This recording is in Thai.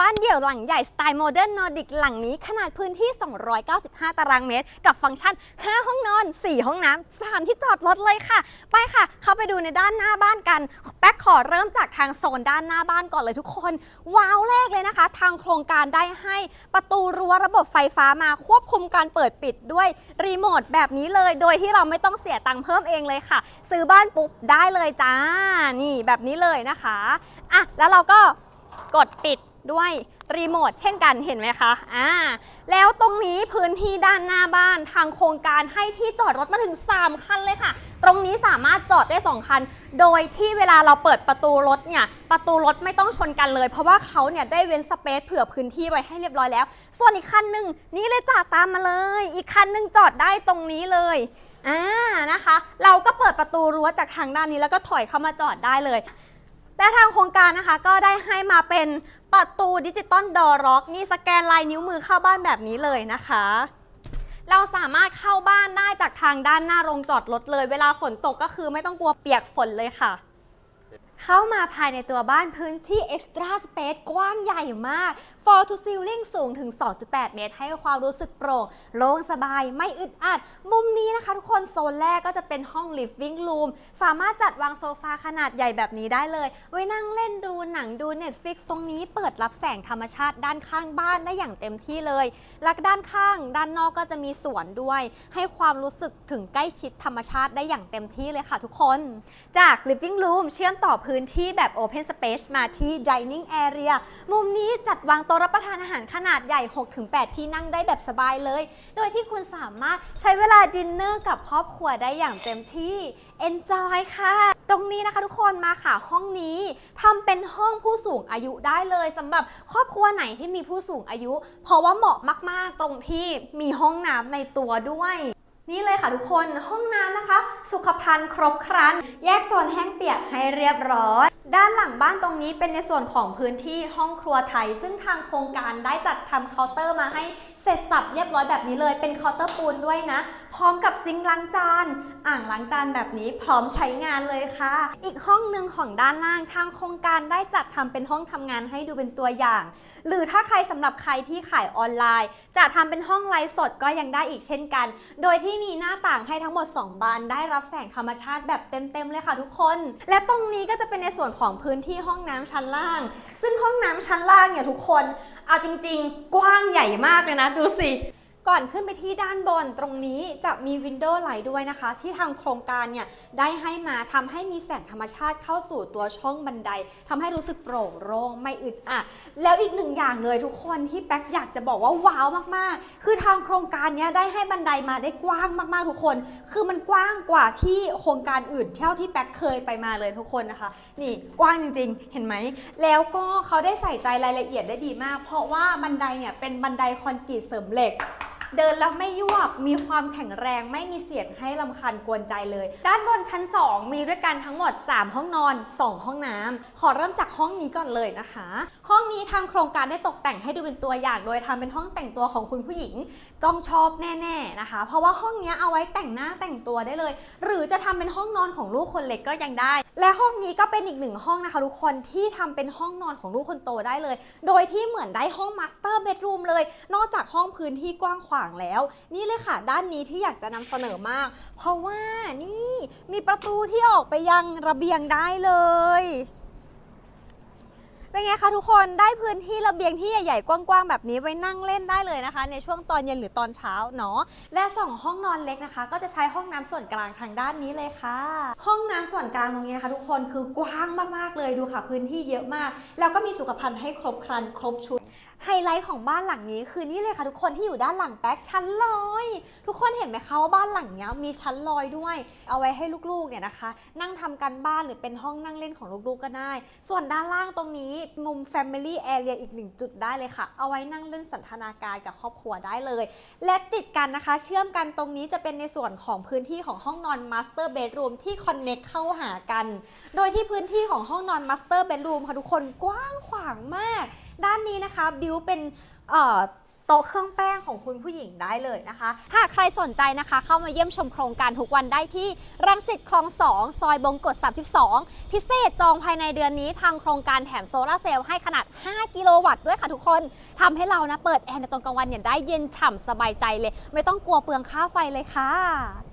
บ้านเดี่ยวหลังใหญ่สไตล์โมเดิร์นนอร์ดิกหลังนี้ขนาดพื้นที่ 295 ตารางเมตร กับฟังก์ชัน 5 ห้องนอน 4 ห้องน้ำ 3 ที่จอดรถเลยค่ะ ไปค่ะ เข้าไปดูในด้านหน้าบ้านกัน แป๊กขอเริ่มจากทางโซนด้านหน้าบ้านก่อนเลยทุกคน ว้าวแรกเลยนะคะ ทางโครงการได้ให้ประตูรั้วระบบไฟฟ้ามาควบคุมการเปิดปิดด้วยรีโมทแบบนี้เลย โดยที่เราไม่ต้องเสียตังค์เพิ่มเองเลยค่ะ ซื้อบ้านปุ๊บได้เลยจ้า นี่แบบนี้เลยนะคะ อะ แล้วเราก็กดปิด ด้วยรีโมทเช่นกันเห็นไหมคะอ่าแล้วตรงนี้พื้นที่ด้านหน้าบ้านทางโครงการให้ที่จอดรถมาถึง 3 คันเลยค่ะ ตรงนี้สามารถจอดได้ 2 คัน โดยที่เวลาเราเปิดประตูรถเนี่ยประตูรถไม่ต้องชนกันเลย เพราะว่าเขาเนี่ยได้เว้นสเปซเผื่อพื้นที่ไว้ให้เรียบร้อยแล้ว ส่วนอีกคันหนึ่งนี่เลยจ้าตามมาเลย อีกคันหนึ่งจอดได้ตรงนี้เลยอ่านะคะ เราก็เปิดประตูรั้วจากทางด้านนี้แล้วก็ถอยเข้ามาจอดได้เลย และทางโครงการนะคะก็ได้ให้มาเป็นประตูดิจิตอลดอร์ล็อกนี่สแกนลายนิ้วมือเข้าบ้านแบบนี้เลยนะคะ เราสามารถเข้าบ้านได้จากทางด้านหน้าโรงจอดรถเลย เวลาฝนตกก็คือไม่ต้องกลัวเปียกฝนเลยค่ะ เข้ามาภายในตัวบ้านพื้นที่ Extra Space กว้างใหญ่มาก Floor to Ceiling สูงถึง 2.8 เมตร ให้ความรู้สึกโปร่งโล่งสบายไม่อึดอัด มุมนี้นะคะทุกคนโซนแรกก็จะเป็นห้อง Living Room สามารถจัดวางโซฟาขนาดใหญ่แบบนี้ได้เลย ไว้นั่งเล่นดูหนังดู Netflix ตรงนี้เปิดรับแสงธรรมชาติด้านข้างบ้านได้อย่างเต็มที่เลย และด้านข้าง ด้านนอกก็จะมีสวนด้วย ให้ความรู้สึกถึงใกล้ชิดธรรมชาติได้อย่างเต็มที่เลยค่ะ ทุกคน จาก living room เชื่อมต่อพื้นที่แบบ open space มาที่ dining area มุมนี้จัดวางโต๊ะรับประทานอาหารขนาดใหญ่ 6-8 ที่นั่งได้แบบสบายเลย โดยที่คุณสามารถใช้เวลาดินเนอร์กับครอบครัวได้อย่างเต็มที่ enjoy ค่ะ ตรงนี้นะคะทุกคนมาค่ะห้องนี้ทำเป็นห้องผู้สูงอายุได้เลยสำหรับครอบครัวไหนที่มีผู้สูงอายุ เพราะว่าเหมาะมาก ๆ ตรงที่มีห้องน้ำในตัวด้วย นี่เลยค่ะทุกคนห้องน้ำนะคะ สุขภัณฑ์ครบครัน แยกโซนแห้งเปียกให้เรียบร้อย ด้านหลังบ้านตรงนี้เป็นในส่วนของพื้นที่ห้องครัวไทย ซึ่งทางโครงการได้จัดทำเคาน์เตอร์มาให้เสร็จสับเรียบร้อยแบบนี้เลย เป็นเคาน์เตอร์ปูนด้วยนะ พร้อมกับซิงค์ล้างจาน อ่างล้างจานแบบนี้พร้อมใช้งานเลยค่ะ อีกห้องหนึ่งของด้านล่างทางโครงการได้จัดทำเป็นห้องทำงานให้ดูเป็นตัวอย่าง หรือถ้าใครสำหรับใครที่ขายออนไลน์ จะทำเป็นห้องไลฟ์สดก็ยังได้อีกเช่นกัน โดยที่มีหน้าต่างให้ทั้งหมด 2 บานได้รับแสงธรรมชาติแบบเต็มๆเลยค่ะ ทุกคน และตรงนี้ก็จะเป็นในส่วนของพื้นที่ห้องน้ำชั้นล่าง ซึ่งห้องน้ำชั้นล่างเนี่ยทุกคน เอาจริง ๆ กว้างใหญ่มากเลยนะ ดูสิ ก่อนขึ้นไปที่ด้านบนตรงนี้จะมีวินโดว์ไลท์ด้วยนะคะ ที่ทางโครงการเนี่ยได้ให้มาทำให้มีแสงธรรมชาติเข้าสู่ตัวช่องบันไดทำให้รู้สึกโปร่งโล่งไม่อึดอัดแล้วอีกหนึ่งอย่างเลยทุกคนที่แป๊กอยากจะบอกว่าว้าวมากๆ คือทางโครงการเนี้ยได้ให้บันไดมาได้กว้างมากๆทุกคน คือมันกว้างกว่าที่โครงการอื่นเท่าที่แป๊กเคยไปมาเลยทุกคนนะคะ นี่กว้างจริงๆ เห็นไหม แล้วก็เขาได้ใส่ใจรายละเอียดได้ดีมาก เพราะว่าบันไดเนี่ยเป็นบันไดคอนกรีตเสริมเหล็ก เดินแล้วไม่ยวบ มีความแข็งแรงไม่มีเสียงให้ลำคาญกวนใจเลย ด้านบนชั้น 2 มีด้วยกันทั้งหมด 3 ห้องนอน 2 ห้องน้ำขอเริ่มจากห้องนี้ก่อนเลยนะคะ ห้องนี้ทางโครงการได้ตกแต่งให้ดูเป็นตัวอย่าง โดยทำเป็นห้องแต่งตัวของคุณผู้หญิงต้องชอบแน่ๆนะคะ เพราะว่าห้องนี้เอาไว้แต่งหน้าแต่งตัวได้เลย หรือจะทำเป็นห้องนอนของลูกคนเล็กก็ยังได้ และห้องนี้ก็เป็นอีกหนึ่งห้องนะคะทุกคนที่ทำเป็นห้องนอนของลูกคนโตได้เลย โดยที่เหมือนได้ห้องมาสเตอร์เบดรูมเลย นอกจากห้องพื้นที่กว้างขวางแล้ว นี่เลยค่ะ ด้านนี้ที่อยากจะนำเสนอมาก เพราะว่านี่มีประตูที่ออกไปยังระเบียงได้เลย เป็นไงคะทุกคนได้พื้นที่ระเบียงที่ใหญ่ๆ กว้างๆ แบบนี้ไว้นั่งเล่นได้เลยนะคะ ในช่วงตอนเย็นหรือตอนเช้าเนาะและสองห้องนอนเล็กนะคะ ก็จะใช้ห้องน้ำส่วนกลางทางด้านนี้เลยค่ะ ห้องน้ำส่วนกลางตรงนี้นะคะ ทุกคนคือกว้างมากๆเลยดูค่ะพื้นที่เยอะมาก แล้วก็มีสุขภัณฑ์ให้ครบครันครบชุด ไฮไลท์ของบ้านหลังนี้คือนี่เลยค่ะทุกคนที่อยู่ด้านหลังแป๊กชั้นลอย ทุกคนเห็นไหมคะว่าบ้านหลังเนี้ยมีชั้นลอยด้วย เอาไว้ให้ลูกๆเนี่ยนะคะ นั่งทำกันบ้านหรือเป็นห้องนั่งเล่นของลูกๆก็ได้ ส่วนด้านล่างตรงนี้มุม Family Area อีกหนึ่งจุดได้เลยค่ะ เอาไว้นั่งเล่นสันทนาการกับครอบครัวได้เลย และติดกันนะคะ เชื่อมกันตรงนี้จะเป็นในส่วนของพื้นที่ของห้องนอน Master Bedroom ที่ Connect เข้าหากัน โดยที่พื้นที่ของห้องนอน Master Bedroom ค่ะทุกคนกว้างขวางมาก ด้านนี้นะคะบิวเป็นโต๊ะเครื่องแป้งของคุณผู้หญิงได้เลยนะคะ หากใครสนใจนะคะ เข้ามาเยี่ยมชมโครงการทุกวันได้ที่รังสิตคลอง 2 ซอยบงกฎ32 พิเศษจองภายในเดือนนี้ทางโครงการแถมโซลาเซลล์ให้ขนาด 5 กิโลวัตต์ด้วยค่ะทุกคนทำให้เรานะเปิดแอร์ในตอนกลางวันเนี่ยได้เย็นฉ่ำสบายใจเลย ไม่ต้องกลัวเปลืองค่าไฟเลยค่ะ